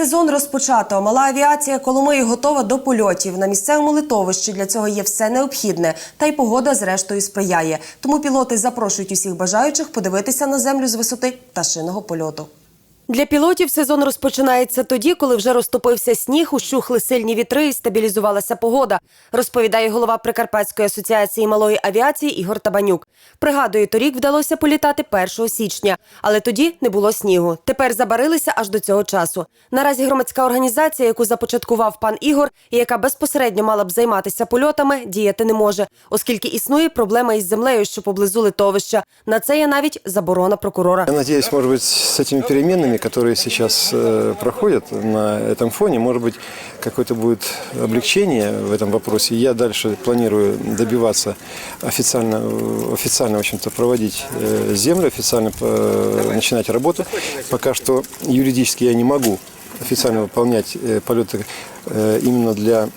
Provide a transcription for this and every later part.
Сезон розпочато. Мала авіація Коломиї готова до польотів. На місцевому литовищі для цього є все необхідне, та й погода зрештою сприяє. Тому пілоти запрошують усіх бажаючих подивитися на землю з висоти пташиного польоту. Для пілотів сезон розпочинається тоді, коли вже розтопився сніг, ущухли сильні вітри і стабілізувалася погода, розповідає голова Прикарпатської асоціації малої авіації Ігор Табанюк. Пригадує, торік вдалося політати 1 січня, але тоді не було снігу. Тепер забарилися аж до цього часу. Наразі громадська організація, яку започаткував пан Ігор, і яка безпосередньо мала б займатися польотами, діяти не може, оскільки існує проблема із землею, що поблизу литовища. На це є навіть заборона прокурора. Я надеюсь, может быть, с этими переменами, которые сейчас э, проходят на этом фоне, может быть, какое-то будет облегчение в этом вопросе. Я дальше планирую добиваться официально, э, официально в общем-то, проводить э, землю, официально э, начинать работу. Пока что юридически я не могу официально выполнять э, полеты э, именно для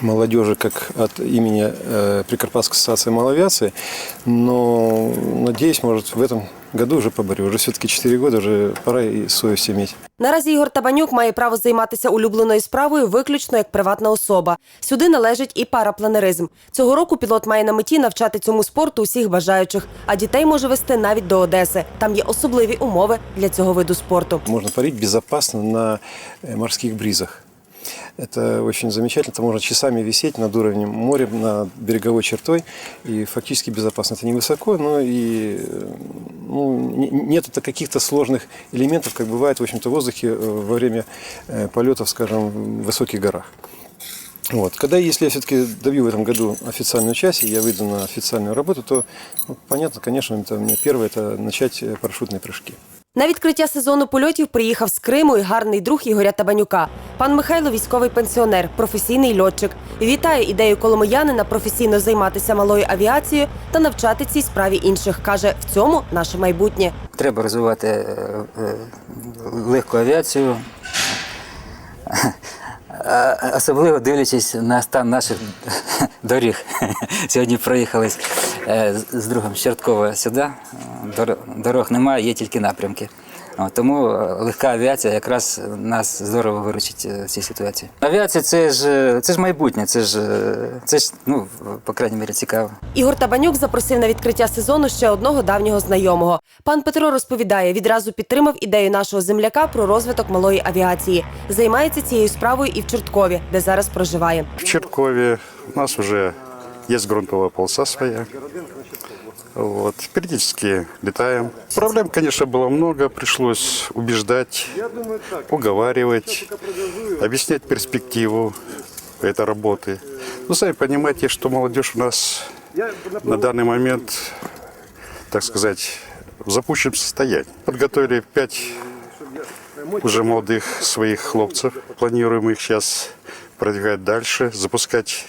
молодежи, как от имени э, Прикарпатской ассоциации малоавиации, но надеюсь, может, в этом году уже поборю. Уже все-таки 4 года, уже пора и совесть иметь. Наразі Ігор Табанюк має право займатися улюбленою справою виключно як приватна особа. Сюди належить і парапланеризм. Цього року пілот має на меті навчати цьому спорту усіх бажаючих, а дітей може вести навіть до Одеси. Там є особливі умови для цього виду спорту. Можно парить безопасно на э, морских бризах. Это очень замечательно. Там можно часами висеть над уровнем моря, над береговой чертой. И фактически безопасно. Это невысоко, но и э, ну, не- нет каких-то сложных элементов, как бывает в общем-то, в воздухе э, во время э, полетов, скажем, в высоких горах. Вот. Когда, если я все-таки добью в этом году официальную часть, и я выйду на официальную работу, то, ну, понятно, конечно, это у меня первое, это начать парашютные прыжки. На відкриття сезону польотів приїхав з Криму і гарний друг Ігоря Табанюка. Пан Михайло військовий пенсіонер, професійний льотчик. Вітає ідею коломиянина професійно займатися малою авіацією та навчати цій справі інших. каже, в цьому наше майбутнє. Треба розвивати е, е, легку авіацію, особливо дивлячись на стан наших доріг. Сьогодні проїхали з другом з Чорткова сюди. Дор- Дорог немає, є тільки напрямки. Тому е, легка авіація якраз нас здорово виручить е, в цій ситуації. Авіація це ж е, це ж майбутнє, це ж е, це ж ну по крайній мірі цікаво. Ігор Табанюк запросив на відкриття сезону ще одного давнього знайомого. Пан Петро розповідає, відразу підтримав ідею нашого земляка про розвиток малої авіації. Займається цією справою і в Чорткові, де зараз проживає. В Черкове у нас уже есть грунтовая полоса своя. Вот. Периодически летаем. Проблем, конечно, было много. Пришлось убеждать, уговаривать, объяснять перспективу этой работы. Ну, сами понимаете, что молодежь у нас на данный момент, так сказать, в запущенном состоянии. Подготовили пять уже молодых своих хлопцев. Планируем их сейчас продвигать дальше, запускать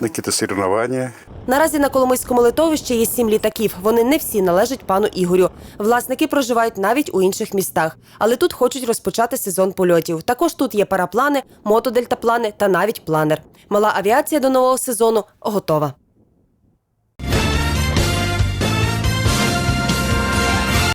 на какие-то. Наразі на Коломийському литовищі є сім літаків. Вони не всі належать пану Ігорю. Власники проживають навіть у інших містах, але тут хочуть розпочати сезон польотів. Також тут є параплани, мотодельтаплани та навіть планер. Мала авіація до нового сезону готова.